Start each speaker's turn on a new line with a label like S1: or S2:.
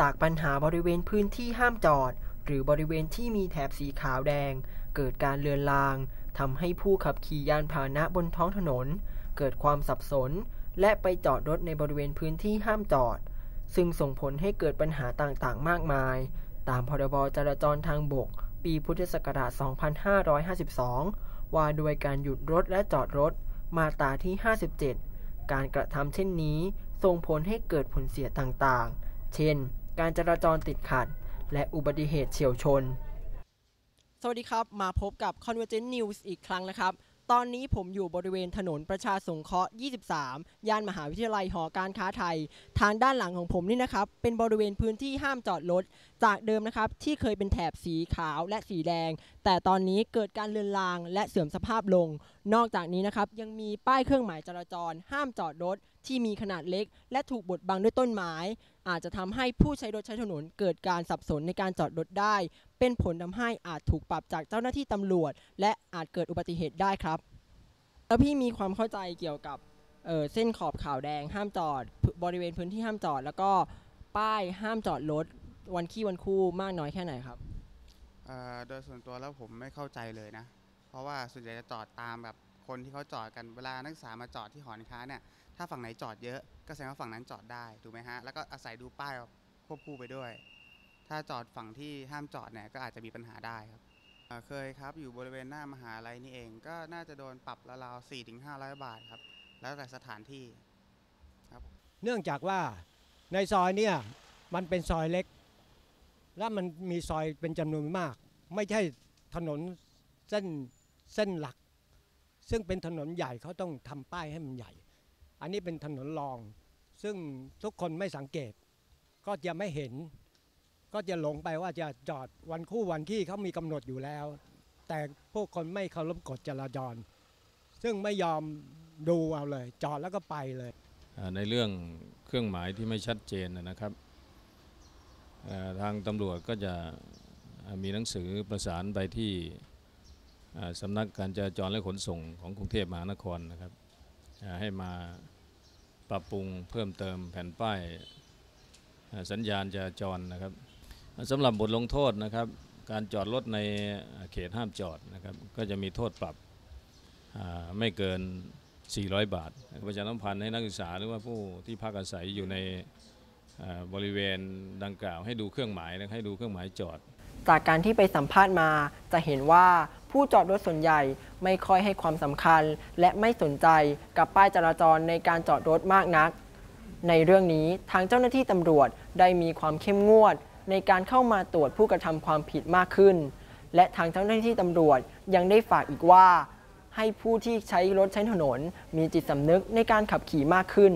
S1: จากปัญหาบริเวณพื้นที่ห้ามจอด หรือบริเวณที่มีแถบสีขาวแดง เกิดการเลือนลางทำให้ผู้ขับขี่ยานพาหนะบนท้องถนน เกิดความสับสน และไปจอดรถในบริเวณพื้นที่ห้ามจอด ซึ่งส่งผลให้เกิดปัญหาต่างๆ มากมาย ตามพรบจราจรทางบก ปีพุทธศักราช 2552 ว่าด้วยการหยุดรถและจอดรถ มาตราที่ 57 การกระทำเช่นนี้ส่งผลให้เกิดผลเสียต่างๆ เช่น การจราจรติดขัด และอุบัติเหตุเฉียวชน สวัสดีครับ มาพบกับ Convergent News อีกครั้งนะครับ ตอนนี้ผมอยู่บริเวณถนนประชาสงเคราะห์ 23 ย่านมหาวิทยาลัยหอการค้าไทย ทางด้านหลังของผมนี่นะครับ เป็นบริเวณพื้นที่ห้ามจอดรถจากเดิมนะครับที่เคยเป็นแถบสีขาวและสีแดง แต่ตอนนี้เกิดการเลือนลางและเสื่อมสภาพลง นอกจากนี้นะครับยังมีป้ายเครื่องหมายจราจร ห้ามจอดรถที่มีขนาดเล็ก และถูกบดบังด้วยต้นไม้ อาจจะทำให้ผู้ใช้รถใช้ถนนเกิดการสับสนในการจอดรถได้ เป็นผลทำให้อาจถูกปรับจากเจ้าหน้าที่ตำรวจ และอาจเกิดอุบัติเหตุได้ครับ แล้วพี่มีความเข้าใจเกี่ยวกับเเส้นขอบขาวแดงห้ามจอด บริเวณพื้นที่ห้ามจอด แล้วก็ป้ายห้ามจอดรถ วันขี้วันคู่มากน้อยแค่ไหนครับ
S2: เอ่อโดยส่วนตัวแล้วผมไม่เข้าใจเลยนะ เพราะว่าส่วนใหญ่จะจอดตามแบบคนที่เขาจอดกันเวลานักศึกษามาจอดที่หอการค้าเนี่ยถ้าฝั่งไหนจอดเยอะก็แสดงว่าฝั่งนั้นจอดได้ถูกไหมฮะแล้วก็อาศัยดูป้ายควบคู่ไปด้วย ถ้าจอดฝั่งที่ห้ามจอดเนี่ยก็อาจจะมีปัญหาได้ครับเอ่อเคยครับอยู่บริเวณหน้ามหาลัยนี่เอง ก็น่าจะโดนปรับราวๆ4-500ถึง500บาทครับแล้วแต่สถานที่
S3: เนื่องจากว่าในซอยเนี่ยมันเป็นซอยเล็ก และมันมีซอยเป็นจำนวนมาก ไม่ใช่ถนนเส้นเส้นหลัก ซึ่งเป็นถนนใหญ่เขาต้องทำป้ายให้มันใหญ่ อันนี้เป็นถนนรอง ซึ่งทุกคนไม่สังเกต ก็จะไม่เห็น ก็จะหลงไปว่าจะจอดวันคู่วันขี้เขามีกำหนดอยู่แล้ว แต่พวกคนไม่เคารพกฎจราจร ซึ่งไม่ยอมดูเอาเลย จอดแล้วก็ไปเลย
S4: ในเรื่องเครื่องหมายที่ไม่ชัดเจนนะครับ ทางตำรวจก็จะมีหนังสือประสานไปที่สำนักการจราจรและขนส่งของกรุงเทพมหานครนะครับให้มาปรับปรุงเพิ่มเติมแผ่นป้ายสัญญาณจราจรนะครับสำหรับบทลงโทษนะครับ การจอดรถในเขตห้ามจอดนะครับ ก็จะมีโทษปรับไม่เกิน 400 บาทประชาสัมพันธ์ให้นักศึกษาหรือว่าผู้ที่พักอาศัยอยู่ใน บริเวณดังกล่าวให้ดูเครื่องหมายนะให้ดูเครื่องหมายจอด
S1: จากการที่ไปสัมภาษณ์มาจะเห็นว่าผู้จอดรถส่วนใหญ่ไม่ค่อยให้ความสำคัญ และไม่สนใจกับป้ายจราจรในการจอดรถมากนัก ในเรื่องนี้ทางเจ้าหน้าที่ตำรวจได้มีความเข้มงวด ในการเข้ามาตรวจผู้กระทำความผิดมากขึ้น และทางเจ้าหน้าที่ตำรวจยังได้ฝากอีกว่า ให้ผู้ที่ใช้รถใช้ถนน มีจิตสำนึกในการขับขี่มากขึ้น